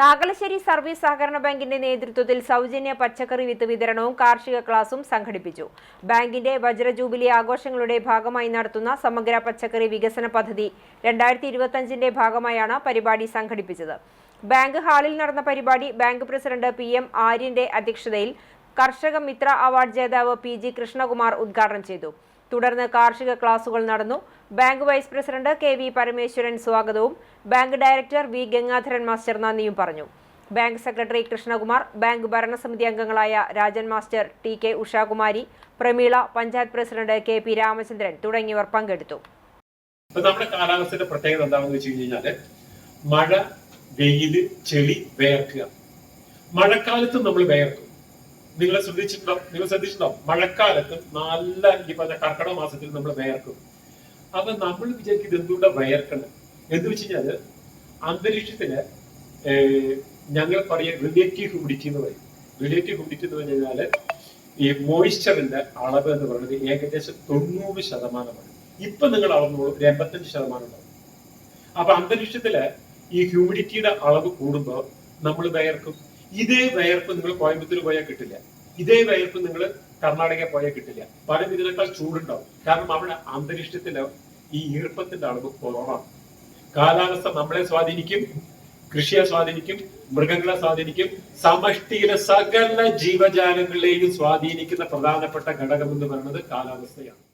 Nagalassery service സഹകരണ ബാങ്കിന്റെ നേതൃത്വത്തിൽ സൗജന്യ പച്ചക്കറി വിത്ത് വിതരണവും കാർഷിക ക്ലാസും സംഘടിപ്പിച്ചു. ബാങ്കിന്റെ വജ്ര ജൂബിലി ആഘോഷങ്ങളുടെ ഭാഗമായി നടത്തുന്ന സമഗ്ര പച്ചക്കറി വികസന പദ്ധതി രണ്ടായിരത്തി ഇരുപത്തഞ്ചിന്റെ ഭാഗമായാണ് പരിപാടി സംഘടിപ്പിച്ചത്. ബാങ്ക് ഹാളിൽ നടന്ന പരിപാടി ബാങ്ക് പ്രസിഡന്റ് പി എം ആര്യന്റെ അധ്യക്ഷതയിൽ കർഷക മിത്ര അവാർഡ് ജേതാവ് പി ജി കൃഷ്ണകുമാർ ഉദ്ഘാടനം ചെയ്തു. തുടർന്ന് കാർഷിക ക്ലാസുകൾ നടന്നു. Bank vice president K V Parameswaran സ്വാഗതവും. Bank director V Gangadharan master നന്ദിയും പറഞ്ഞു. ബാങ്ക് സെക്രട്ടറി കൃഷ്ണകുമാർ ബാങ്ക് ഭരണസമിതി അംഗങ്ങളായ Rajan master T K Ushakumari Prameela panchayat president K P Ramachandran തുടങ്ങിയവർ പങ്കെടുത്തു. നമ്മുടെ കാലാവസ്ഥയുടെ പ്രത്യേകത എന്താണെന്ന് വെച്ച് മഴ വെയിൽ ചെളി വേർക്കുക മഴക്കാലത്ത് നമ്മൾ വേർക്കും നിങ്ങൾ ശ്രദ്ധിച്ചിട്ടുണ്ടോ? നിങ്ങൾ ശ്രദ്ധിച്ചിട്ടുണ്ടോ? മഴക്കാലത്ത് നല്ല ഈ പറഞ്ഞ കർക്കിടക മാസത്തിൽ നമ്മൾ വേർക്കും അപ്പൊ നമ്മൾ വിചാരിക്കും ഇത് എന്തുകൊണ്ടാ വയർക്കണം എന്ന് വെച്ച് കഴിഞ്ഞാൽ അന്തരീക്ഷത്തിൽ ഞങ്ങൾ പറയുക റിലേറ്റീവ് ഹ്യൂമിഡിറ്റി എന്ന് പറയും. റിലേറ്റീവ് ഹ്യൂമിഡിറ്റി എന്ന് പറഞ്ഞു കഴിഞ്ഞാൽ ഈ മോയിസ്ചറിന്റെ അളവ് എന്ന് പറയുന്നത് ഏകദേശം തൊണ്ണൂറ് ശതമാനമാണ്. ഇപ്പൊ നിങ്ങൾ അളന്നോളൂ ഒരു എൺപത്തഞ്ച് ശതമാനം ഉണ്ടാവും. അപ്പൊ അന്തരീക്ഷത്തിൽ ഈ ഹ്യൂമിഡിറ്റിയുടെ അളവ് കൂടുമ്പോൾ നമ്മൾ വയർക്കും. ഇതേ വയർപ്പ് നിങ്ങൾ കോയമ്പത്തൂർ പോയാൽ കിട്ടില്ല. ഇതേ വയർപ്പ് നിങ്ങൾ കർണാടക പോയാൽ കിട്ടില്ല. പല ഇതിനേക്കാൾ ചൂടുണ്ടാവും. കാരണം അവിടെ അന്തരീക്ഷത്തിൽ ഈ ഈർപ്പത്തിന്റെ അളവ് കുറവാണ്. കാലാവസ്ഥ നമ്മളെ സ്വാധീനിക്കും കൃഷിയെ സ്വാധീനിക്കും മൃഗങ്ങളെ സ്വാധീനിക്കും. സമഷ്ടിയിലെ സകല ജീവജാലങ്ങളെയും സ്വാധീനിക്കുന്ന പ്രധാനപ്പെട്ട ഘടകം എന്ന് പറയുന്നത് കാലാവസ്ഥയാണ്.